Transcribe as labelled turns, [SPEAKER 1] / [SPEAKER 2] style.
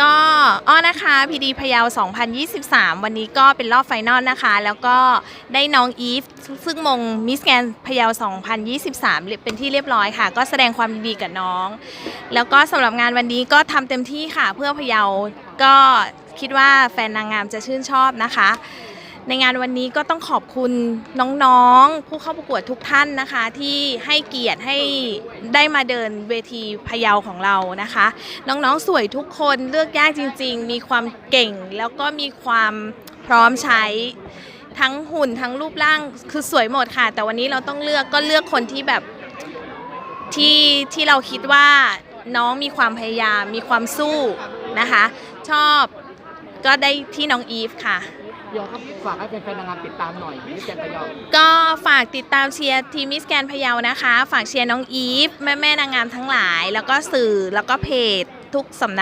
[SPEAKER 1] ก็อ้อนะคะพีดีพะเยา2023 วันนี้ก็เป็นรอบไฟนอลนะคะ แล้วก็ได้น้องอีฟซึ่งมงมิสแกนพะเยา2023 เป็นที่เรียบร้อยค่ะ ก็แสดงความดีกับน้อง แล้วก็สำหรับงานวันนี้ก็ทำเต็มที่ค่ะ เพื่อพะเยาก็คิดว่าแฟนนางงามจะชื่นชอบนะคะ ในงานวันนี้ก็ต้องขอบคุณน้องๆ ผู้เข้าประกวดทุกท่านนะคะ ที่ให้เกียรติให้ได้มาเดินเวทีพะเยาของเรานะคะ น้องๆสวยทุกคนเลือกยากจริง ๆ มีความเก่งแล้วก็มีความพร้อมใช้ทั้งหุ่นทั้งรูปร่างคือสวยหมดค่ะ แต่วันนี้เราต้องเลือกก็เลือกคนที่แบบที่ที่เราคิดว่าน้องมีความพยายามมีความสู้นะคะ ชอบก็ได้ที่น้องอีฟค่ะ
[SPEAKER 2] ยอครับฝากให้แฟนๆนางงามติดตามหน่อยมิสแกนพะเยา
[SPEAKER 1] ก็ฝากติดตามเชียร์ทีมมิสแกนพะเยานะคะ ฝากเชียร์น้องอีฟ แม่แม่นางงามทั้งหลาย แล้วก็สื่อแล้วก็เพจทุกสำนัก